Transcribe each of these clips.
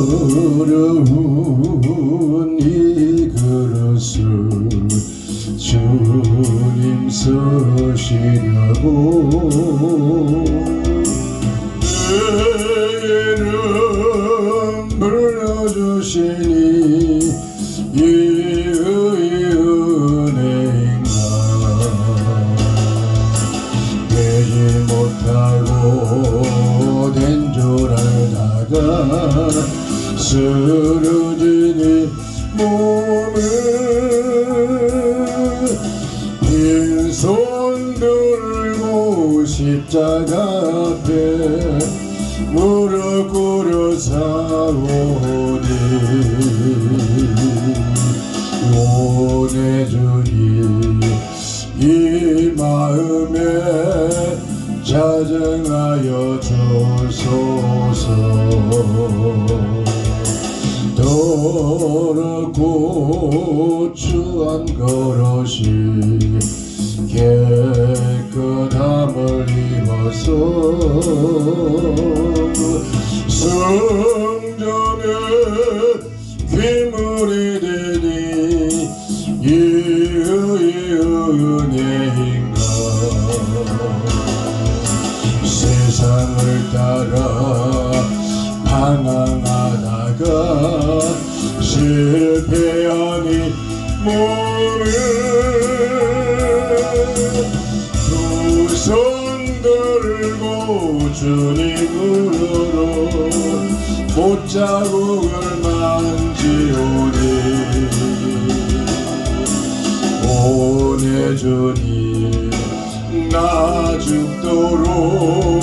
더러운 이 그릇을 주님 쓰시려고 내 이름 불러주시니 알다가 쓰러지니 몸을 빈손 들고 십자가 앞에 무릎 꿇어 사오니. 원해주니 자정하여 주소서 더럽고 추한 그릇이 깨끗함을 입어서 성전에 귀물이 되니 이 은혜 따라 방황하다가 실패하니 몸을 두 손 들고 주님으로 못자국을 만지오니 보내주니 나 죽도록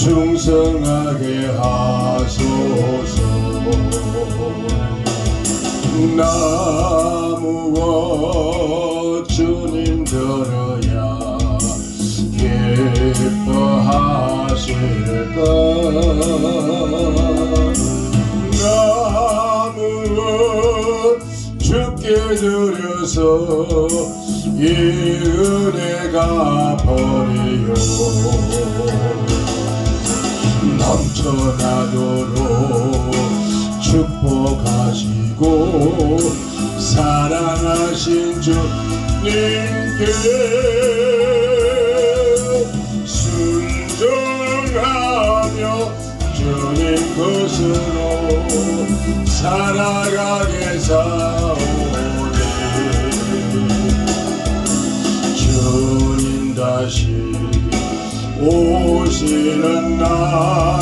충성하게 하소서. 나무와 주님 들어야 기뻐하실까 나무와 죽게 드려서 이 은혜가 버리요 넘쳐나도록 축복하시고 사랑하신 주님께 순종하며 주님 것으로 살아가게 사오니 주님 다시 오시는 날